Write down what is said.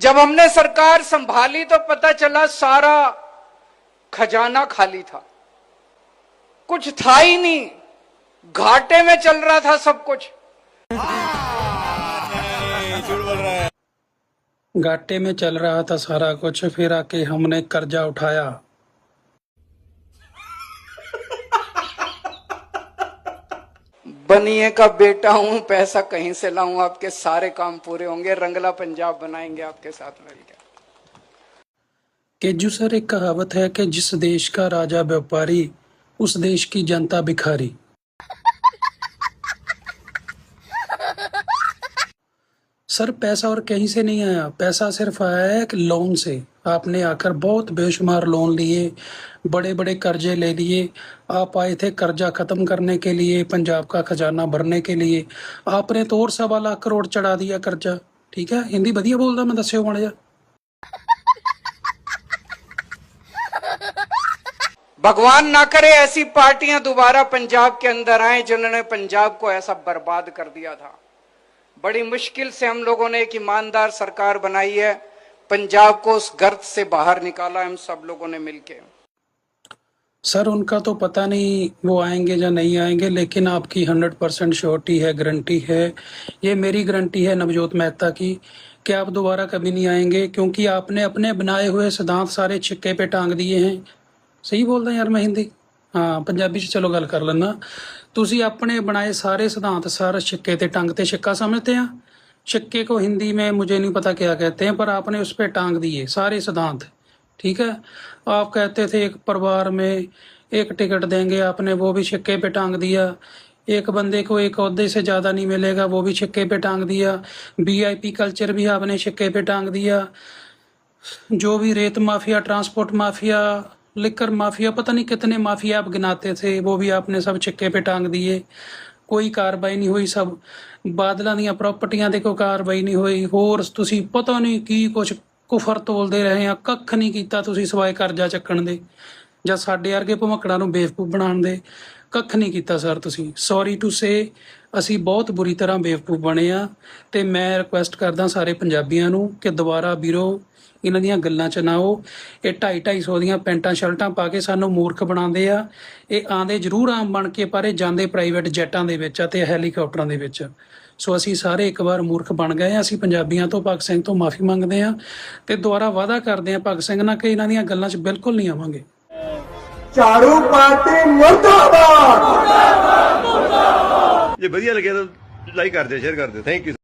जब हमने सरकार संभाली तो पता चला सारा खजाना खाली था। कुछ था ही नहीं। घाटे में चल रहा था सब कुछ। घाटे में चल रहा था सारा कुछ, फिर आके हमने कर्जा उठाया। बनिए का बेटा हूँ, पैसा कहीं से लाऊ, आपके सारे काम पूरे होंगे, रंगला पंजाब बनाएँगे आपके साथ मिलकर केजू सर, एक कहावत है कि जिस देश का राजा व्यापारी, उस देश की जनता भिखारी। सर, पैसा और कहीं से नहीं आया। पैसा सिर्फ़ आया है लोन से। आपने आकर बहुत बेशुमार लोन लिए बड़े बड़े कर्जे ले लिए। आप आए थे कर्जा खत्म करने के लिए, पंजाब का खजाना भरने के लिए। आपने तो और सवा लाख करोड़ चढ़ा दिया कर्जा। ठीक है? हिंदी बढ़िया बोलदा मैं दस्यो माड़ा जिहा भगवान ना करे ऐसी पार्टियाँ दोबारा पंजाब के अंदर आए जिन्होंने पंजाब को ऐसा बर्बाद कर दिया था। बड़ी मुश्किल से हम लोगों ने एक ईमानदार सरकार बनाई है। पंजाब को उस गर्द से बाहर निकाला हम सब लोगों ने मिलके। सर, उनका तो पता नहीं वो आएँगे या नहीं आएँगे, लेकिन आपकी हंड्रेड परसेंट श्योरिटी है, गारंटी है। ये मेरी गारंटी है नवजोत मेहता की, कि आप दोबारा कभी नहीं आएँगे, क्योंकि आपने अपने बनाए हुए सिद्धांत सारे छिक्के पे टांग दिए हैं। सही बोल रहे हैं यार मैं हिंदी? ਹਾਂ ਪੰਜਾਬੀ ਚ ਚਲੋ ਗੱਲ ਕਰ ਲੈਣਾ ਤੁਸੀਂ ਆਪਣੇ ਬਣਾਏ सारे सिद्धांत सर छिक्के ते टांग ते छिक्का समझते हैं छिक्के को हिंदी में मुझे नहीं पता क्या कहते हैं पर आपने उस पर टांग दिए सारे सिद्धांत ठीक है आप कहते थे एक परिवार में एक टिकट देंगे आपने वो भी छिक्के पे टांग दिया एक बंदे को एक अहदे से ज़्यादा नहीं मिलेगा वो भी छिक्के पे टांग दिया वीआईपी कल्चर भी आपने छिक्के पे टांग दिया जो भी रेत mafia transport mafia liquor mafia पता नहीं कितने माफिया आप गिनाते थे वो भी आपने सब छिक्के पे टांग दिए ਕੋਈ ਕਾਰਵਾਈ ਨਹੀਂ ਹੋਈ ਸਭ ਬਾਦਲਾਂ ਦੀਆਂ ਪ੍ਰਾਪਰਟੀਆਂ ਦੇ ਕੋਈ ਕਾਰਵਾਈ ਨਹੀਂ ਹੋਈ ਹੋਰ ਤੁਸੀਂ ਪਤਾ ਨਹੀਂ ਕੀ ਕੁਝ ਕੁਫਰ ਤੋਲਦੇ ਰਹੇ ਆ ਕੱਖ ਨਹੀਂ ਕੀਤਾ ਤੁਸੀਂ ਸਿਵਾਏ ਕਰਜ਼ਾ ਚੱਕਣ ਦੇ ਜਾਂ ਸਾਡੇ ਵਰਗੇ ਭਮਕੜਾਂ ਨੂੰ ਬੇਵਕੂਫ ਬਣਾਉਣ ਦੇ ਕੱਖ ਨਹੀਂ ਕੀਤਾ ਸਰ ਤੁਸੀਂ। ਸੌਰੀ ਟੂ ਸੇ ਅਸੀਂ ਬਹੁਤ ਬੁਰੀ ਤਰ੍ਹਾਂ ਬੇਵਕੂਫ ਬਣੇ ਆ ਤੇ ਮੈਂ ਰਿਕੁਐਸਟ ਕਰਦਾ ਸਾਰੇ ਪੰਜਾਬੀਆਂ ਨੂੰ ਕਿ ਦੁਬਾਰਾ ਵੀਰੋ, ਇਹਨਾਂ ਦੀਆਂ ਗੱਲਾਂ ਚ ਨਾ ਆਓ। ਇਹ 2.5 250 ਦੀਆਂ ਪੈਂਟਾਂ ਸ਼ਰਟਾਂ ਪਾ ਕੇ ਸਾਨੂੰ ਮੂਰਖ ਬਣਾਉਂਦੇ ਆ। ਇਹ ਆਂਦੇ ਜ਼ਰੂਰ ਆਮ ਬਣ ਕੇ, ਪਰ ਇਹ ਜਾਂਦੇ ਪ੍ਰਾਈਵੇਟ ਜੈਟਾਂ ਦੇ ਵਿੱਚ ਅਤੇ ਤੇ ਹੈਲੀਕਾਪਟਰਾਂ ਦੇ ਵਿੱਚ। ਸੋ ਅਸੀਂ ਸਾਰੇ ਇੱਕ ਵਾਰ ਮੂਰਖ ਬਣ ਗਏ ਆ। ਅਸੀਂ ਪੰਜਾਬੀਆਂ ਤੋਂ, ਭਗਤ ਸਿੰਘ ਤੋਂ ਮਾਫੀ ਮੰਗਦੇ ਆ ਤੇ ਦੁਬਾਰਾ ਵਾਅਦਾ ਕਰਦੇ ਆ, ਭਗਤ ਸਿੰਘ ਨਾਲ ਕਿ ਇਹਨਾਂ ਦੀਆਂ ਗੱਲਾਂ 'ਚ ਬਿਲਕੁਲ ਨਹੀਂ ਆਵਾਂਗੇ। चारू पार्टी मुर्दाबाद। ये बढ़िया लगे तो लाइक कर दे शेयर कर दे। Thank you